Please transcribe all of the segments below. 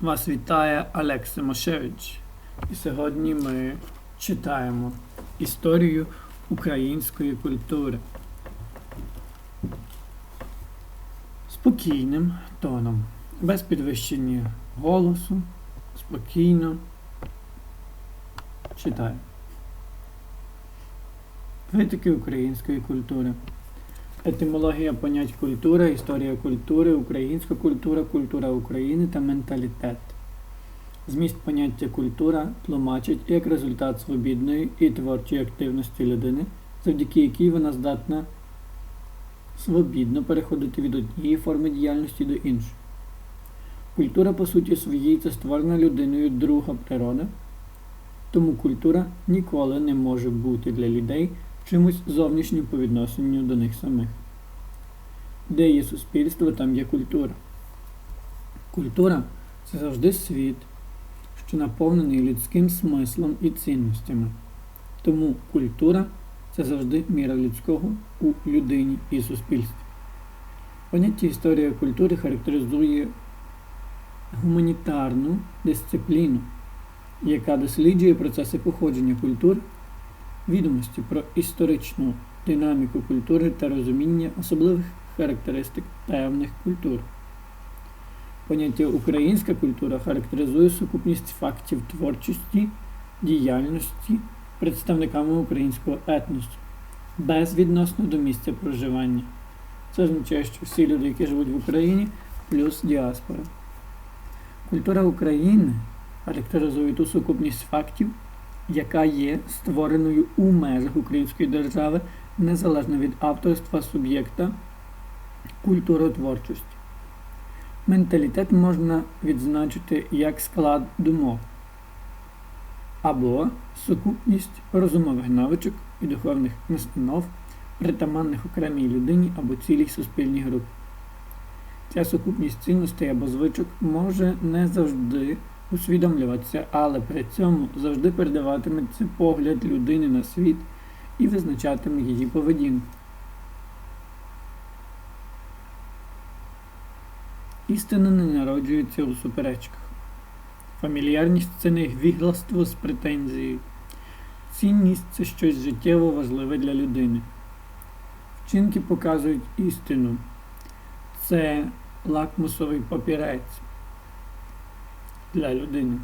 Вас вітає Олег Симошевич. І сьогодні ми читаємо історію української культури. Спокійним тоном, без підвищення голосу, спокійно. Читаю. Критики української культури. Етимологія понять культура, історія культури, українська культура, культура України та менталітет. Зміст поняття культура тлумачить як результат свобідної і творчої активності людини, завдяки якій вона здатна свобідно переходити від однієї форми діяльності до іншої. Культура, по суті своїй, це створена людиною друга природа, тому культура ніколи не може бути для людей чимось зовнішнім по відношенню до них самих. Де є суспільство, там є культура. Культура це завжди світ, що наповнений людським смислом і цінностями. Тому культура це завжди міра людського у людині і суспільстві. Поняття історія культури характеризує гуманітарну дисципліну, яка досліджує процеси походження культур відомості про історичну динаміку культури та розуміння особливих характеристик певних культур. Поняття українська культура характеризує сукупність фактів творчості, діяльності представниками українського етносу, безвідносно до місця проживання. Це означає, що всі люди, які живуть в Україні, плюс діаспора. Культура України характеризує ту сукупність фактів, яка є створеною у межах української держави незалежно від авторства суб'єкта культуротворчості. Менталітет можна відзначити як склад думок або сукупність розумових навичок і духовних настанов, притаманних окремій людині або цілій суспільній групі. Ця сукупність цінностей або звичок може не завжди усвідомлюватися, але при цьому завжди передаватиметься погляд людини на світ і визначатиме її поведінку. Істина не народжується у суперечках. Фамільярність це не гвігластво з претензією. Цінність це щось життєво важливе для людини. Вчинки показують істину. Це лакмусовий папірець для людини.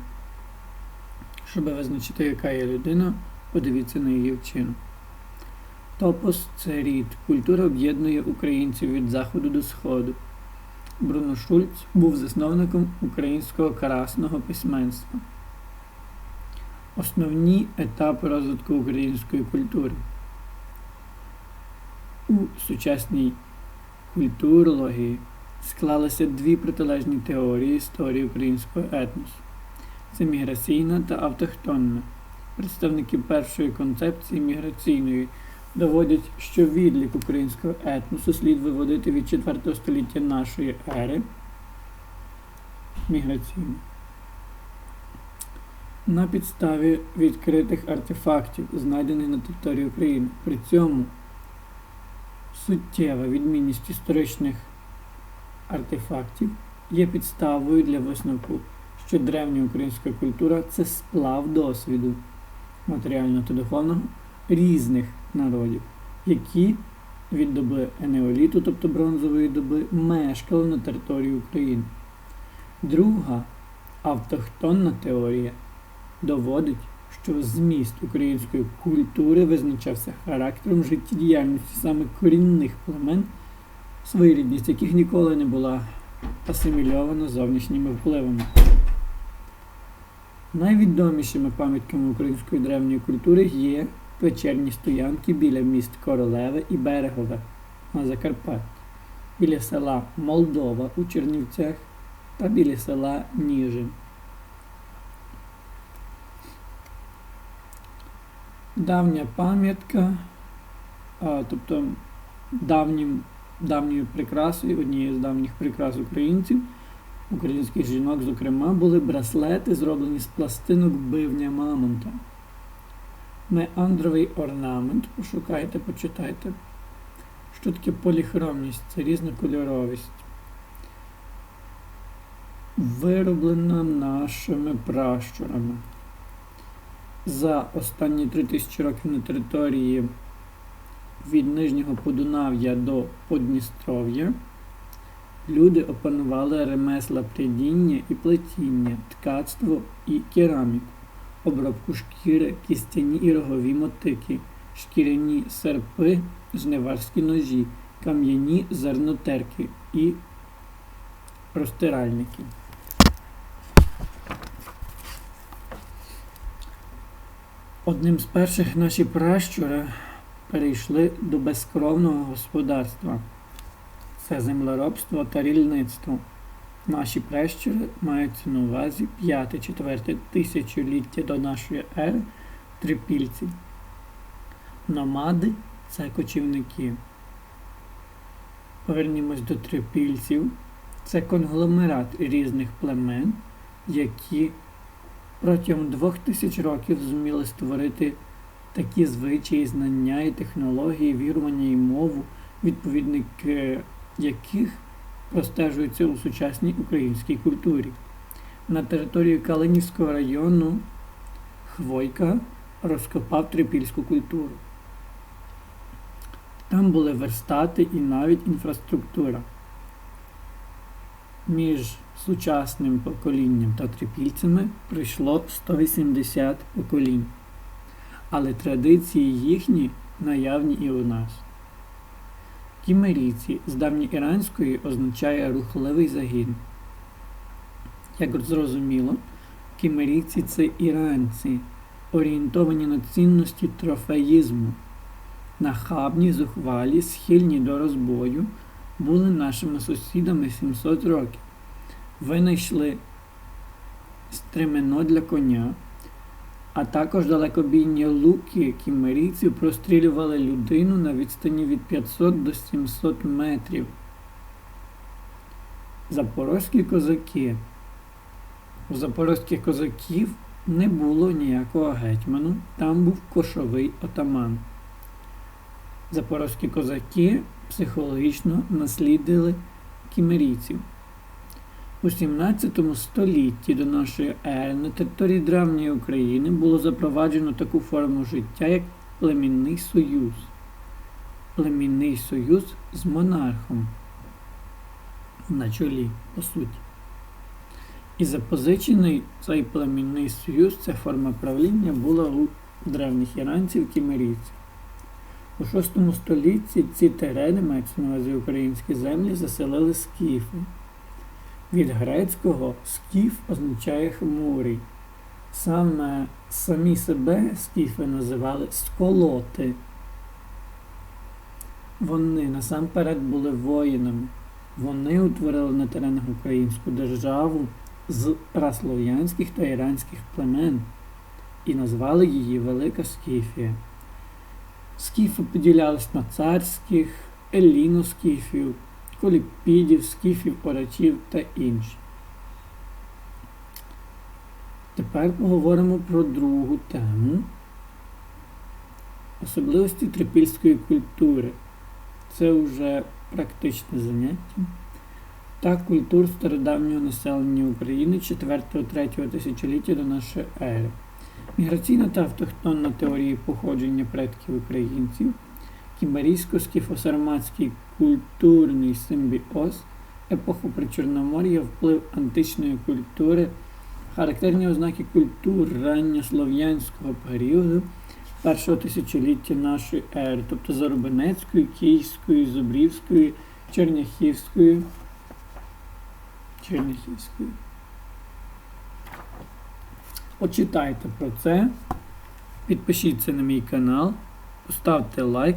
Щоб визначити, яка є людина, подивіться на її вчинок. Топос це рід. Культура об'єднує українців від заходу до сходу. Бруно Шульц був засновником українського карасного письменства. Основні етапи розвитку української культури. У сучасній культурології склалися дві протилежні теорії історії українського етносу. Це міграційна та автохтонна. Представники першої концепції міграційної доводять, що відлік українського етносу слід виводити від 4 століття нашої ери міграційної. На підставі відкритих артефактів, знайдених на території України. При цьому суттєва відмінність історичних артефактів є підставою для висновку, що древня українська культура це сплав досвіду матеріального та духовного різних народів, які від доби енеоліту, тобто бронзової доби, мешкали на території України. Друга автохтонна теорія доводить, що зміст української культури визначався характером життєдіяльності саме корінних племен, своєрідність яких ніколи не була асимільована зовнішніми впливами. Найвідомішими пам'ятками української древньої культури є вечірні стоянки біля міст Королеве і Берегове на Закарпатті, біля села Молдова у Чернівцях та біля села Ніжин. Давня пам'ятка, тобто давнім, давньою прикрасою, однією з давніх прикрас українців, українських жінок, зокрема, були браслети, зроблені з пластинок бивня мамонта. Меандровий орнамент, пошукайте, почитайте. Що таке поліхромність? Це різнокольоровість. вироблена нашими пращурами. За останні 3000 років на території від Нижнього Подунав'я до Подністров'я люди опанували ремесла прядіння і плетіння, ткацтво і кераміку, обробку шкіри, кістяні і рогові мотики, шкіряні серпи, жниварські ножі, кам'яні зернотерки і розтиральники. Одним з перших наші пращури перейшли до безкровного господарства. Це землеробство та рільництво. Наші пращури маються на увазі 5-4 тисячоліття до нашої ери трипільці. Номади це кочівники. Повернімось до трипільців. Це конгломерат різних племен, які протягом двох тисяч років зуміли створити такі звичаї, знання і технології, вірування і мову, відповідники яких простежуються у сучасній українській культурі. На території Калинівського району Хвойка розкопав трипільську культуру. Там були верстати і навіть інфраструктура. Між сучасним поколінням та трипільцями прийшло 180 поколінь, але традиції їхні наявні і у нас. Кімерійці з давньоіранської означає рухливий загін. Як зрозуміло, кімерійці це іранці, орієнтовані на цінності трофеїзму, нахабні, зухвалі, схильні до розбою, були нашими сусідами 700 років. Винайшли стремено для коня, а також далекобійні луки кімерійців прострілювали людину на відстані від 500 до 700 метрів. Запорозькі козаки. У запорозьких козаків не було ніякого гетьману, там був кошовий отаман. Запорозькі козаки психологічно наслідили кімерійців. У 17 столітті до нашої ери на території Древньої України було запроваджено таку форму життя, як племінний союз. Племінний союз з монархом на чолі, по суті. І запозичений цей племінний союз, ця форма правління була у древніх іранців кімерійців. У VI столітті ці терени, мається на увазі українські землі, заселили скіфи. Від грецького скіф означає хмурий. Саме самі себе скіфи називали сколоти. Вони насамперед були воїнами. Вони утворили на теренах українську державу з праслов'янських та іранських племен і назвали її Велика Скіфія. Скіфи поділялись на царських, еліноскіфів, коліпідів, скіфів, орачів та інші. Тепер поговоримо про другу тему особливості трипільської культури. Це вже практичне заняття та культур стародавнього населення України 4-3 тисячоліття до нашої ери. Міграційна та автохтонна теорії походження предків українців, кімерійсько-скіфосарматський культурний симбіоз, епоху Причорномор'я, вплив античної культури, характерні ознаки культур ранньослов'янського періоду першого тисячоліття нашої ери, тобто Зарубинецької, Київської, Зубрівської, Черняхівської. Черняхівської. Почитайте про це, підпишіться на мій канал, поставте лайк